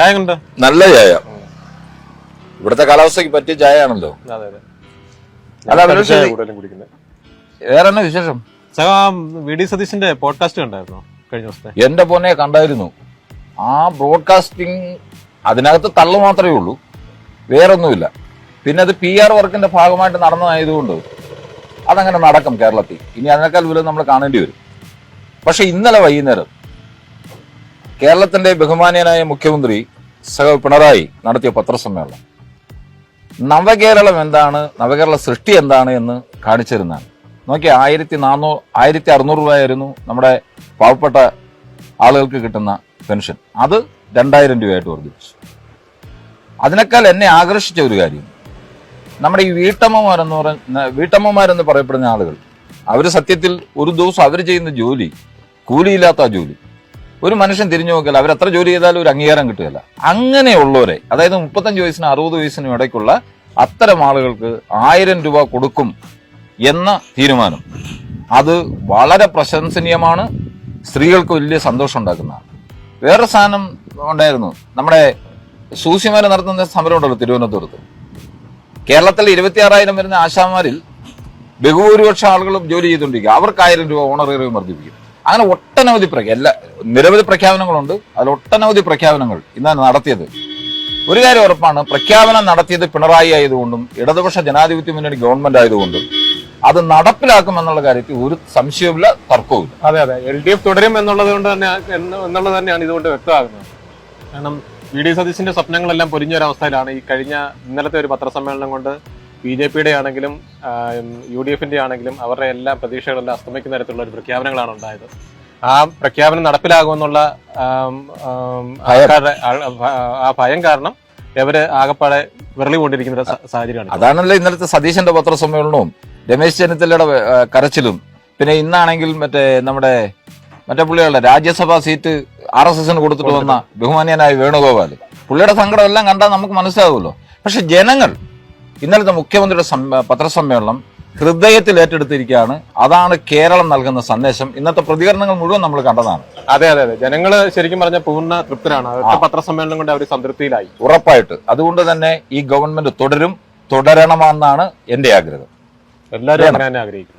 ചായ കൊണ്ട് നല്ല ചായ. ഇവിടുത്തെ കാലാവസ്ഥയ്ക്ക് പറ്റിയ ചായ ആണല്ലോ അല്ല, വേറെ എന്നാ വിശേഷം? സഹ വി ഡി സതീശന്റെ പോഡ്കാസ്റ്റ് കണ്ടായിരുന്നോ കഴിഞ്ഞ ദിവസത്തെ? എന്റെ പൊന്നെ കണ്ടായിരുന്നു. ആ ബ്രോഡ്കാസ്റ്റിംഗ് അതിനകത്ത് തള്ളു മാത്രമേ ഉള്ളൂ. വേറൊന്നുമില്ല. പിന്നെ അത് പി ആർ വർക്കിന്റെ ഭാഗമായിട്ട് നടന്നതായതുകൊണ്ട് അതങ്ങനെ നടക്കും കേരളത്തിൽ. ഇനി അതിനേക്കാൾ വില നമ്മൾ കാണേണ്ടി വരും. പക്ഷെ ഇന്നലെ വൈകുന്നേരം കേരളത്തിന്റെ ബഹുമാനീയനായ മുഖ്യമന്ത്രി സഹ പിണറായി നടത്തിയ പത്രസമ്മേളനം. നവകേരളം എന്താണ്? നവകേരള സൃഷ്ടി എന്താണ് എന്ന് കാണിച്ചിരുന്നാണ് നോക്കി ആയിരത്തി നാനൂ ആയിരത്തി അറുന്നൂറ് രൂപയായിരുന്നു നമ്മുടെ പാവപ്പെട്ട ആളുകൾക്ക് കിട്ടുന്ന പെൻഷൻ. അത് രണ്ടായിരം രൂപയായിട്ട് വർദ്ധിപ്പിച്ചു. അതിനേക്കാൾ എന്നെ ആകർഷിച്ച ഒരു കാര്യം നമ്മുടെ ഈ വീട്ടമ്മമാരെന്ന് പറയുന്ന വീട്ടമ്മമാരെന്ന് പറയപ്പെടുന്ന ആളുകൾ അവർ സത്യത്തിൽ ഒരു ദിവസം അവർ ചെയ്യുന്ന ജോലി കൂലിയില്ലാത്ത ജോലി ഒരു മനുഷ്യൻ തിരിഞ്ഞു നോക്കിയാൽ അവർ എത്ര ജോലി ചെയ്താലും ഒരു അംഗീകാരം കിട്ടുകയില്ല. അങ്ങനെയുള്ളവരെ അതായത് മുപ്പത്തഞ്ച് വയസ്സിനും അറുപത് വയസ്സിനും ഇടയ്ക്കുള്ള അത്തരം ആളുകൾക്ക് ആയിരം രൂപ കൊടുക്കും എന്ന തീരുമാനം. അത് വളരെ പ്രശംസനീയമാണ്. സ്ത്രീകൾക്ക് വലിയ സന്തോഷം ഉണ്ടാക്കുന്നതാണ്. വേറെ സാധനം ഉണ്ടായിരുന്നു. നമ്മുടെ സൂസിമാര് നടത്തുന്ന സമരം ഉണ്ടല്ലോ തിരുവനന്തപുരത്ത്. കേരളത്തിൽ ഇരുപത്തിയാറായിരം വരുന്ന ആശാമാരിൽ ബഹുഭൂരിപക്ഷം ആളുകളും ജോലി ചെയ്തുകൊണ്ടിരിക്കുക. അവർക്ക് ആയിരം രൂപ ഓണറേറിയം വർദ്ധിപ്പിക്കും. അങ്ങനെ ഒട്ടനവധി എല്ലാ നിരവധി പ്രഖ്യാപനങ്ങളുണ്ട്. അതിൽ ഒട്ടനവധി പ്രഖ്യാപനങ്ങൾ ഇന്നാണ് നടത്തിയത്. ഒരു കാര്യം ഉറപ്പാണ് പ്രഖ്യാപനം നടത്തിയത് പിണറായി ആയതുകൊണ്ടും ഇടതുപക്ഷ ജനാധിപത്യ മുന്നണി ഗവൺമെന്റ് ആയതുകൊണ്ടും അത് നടപ്പിലാക്കുമെന്നുള്ള കാര്യത്തിൽ ഒരു സംശയവുമില്ല തർക്കവും അതെ അതെ. എൽ ഡി എഫ് തുടരും എന്നുള്ളത് കൊണ്ട് തന്നെ എന്ന് എന്നുള്ളത് തന്നെയാണ് ഇതുകൊണ്ട് വ്യക്തമാകുന്നത്. കാരണം വി ഡി സതീശിന്റെ സ്വപ്നങ്ങളെല്ലാം പൊരിഞ്ഞൊരവസ്ഥയിലാണ് ഈ കഴിഞ്ഞ ഇന്നലത്തെ ഒരു പത്രസമ്മേളനം കൊണ്ട് ബി ജെ പിയുടെ ആണെങ്കിലും യു ഡി എഫിന്റെ ആണെങ്കിലും അവരുടെ എല്ലാ പ്രതീക്ഷകളെല്ലാം അസ്തമിക്കുന്ന തരത്തിലുള്ള ഒരു പ്രഖ്യാപനങ്ങളാണ് ഉണ്ടായത്. ആ പ്രഖ്യാപനം നടപ്പിലാകുമെന്നുള്ള ആം, ഭയം. കാരണം ഇവർ ആകപ്പാടെ വിരളികൊണ്ടിരിക്കുന്ന സാഹചര്യമാണ്. അതാണല്ലോ ഇന്നലത്തെ സതീശന്റെ പത്രസമ്മേളനവും രമേശ് ചെന്നിത്തലയുടെ കരച്ചിലും. പിന്നെ ഇന്നാണെങ്കിൽ മറ്റേ നമ്മുടെ മറ്റേ പുള്ളികളുടെ രാജ്യസഭാ സീറ്റ് ആർ എസ് എസിന് കൊടുത്തിട്ട് വന്ന ബഹുമാനിയനായ വേണുഗോപാൽ പുള്ളിയുടെ സങ്കടം എല്ലാം കണ്ടാൽ നമുക്ക് മനസ്സിലാവുമല്ലോ. പക്ഷെ ജനങ്ങൾ ഇന്നലത്തെ മുഖ്യമന്ത്രിയുടെ പത്രസമ്മേളനം ഹൃദയത്തിൽ ഏറ്റെടുത്തിരിക്കുകയാണ്. അതാണ് കേരളം നൽകുന്ന സന്ദേശം. ഇന്നത്തെ പ്രതികരണങ്ങൾ മുഴുവൻ നമ്മൾ കണ്ടതാണ്. അതെ അതെ അതെ. ജനങ്ങൾ ശരിക്കും പറഞ്ഞ പൂർണ തൃപ്തരാണ്. പത്രസമ്മേളനം കൊണ്ട് അവർ സംതൃപ്തിയിലായി. ഉറപ്പായിട്ട്. അതുകൊണ്ട് തന്നെ ഈ ഗവൺമെന്റ് തുടരും തുടരണമെന്നാണ് എന്റെ ആഗ്രഹം. എല്ലാവരും ആഗ്രഹിക്കുന്നു.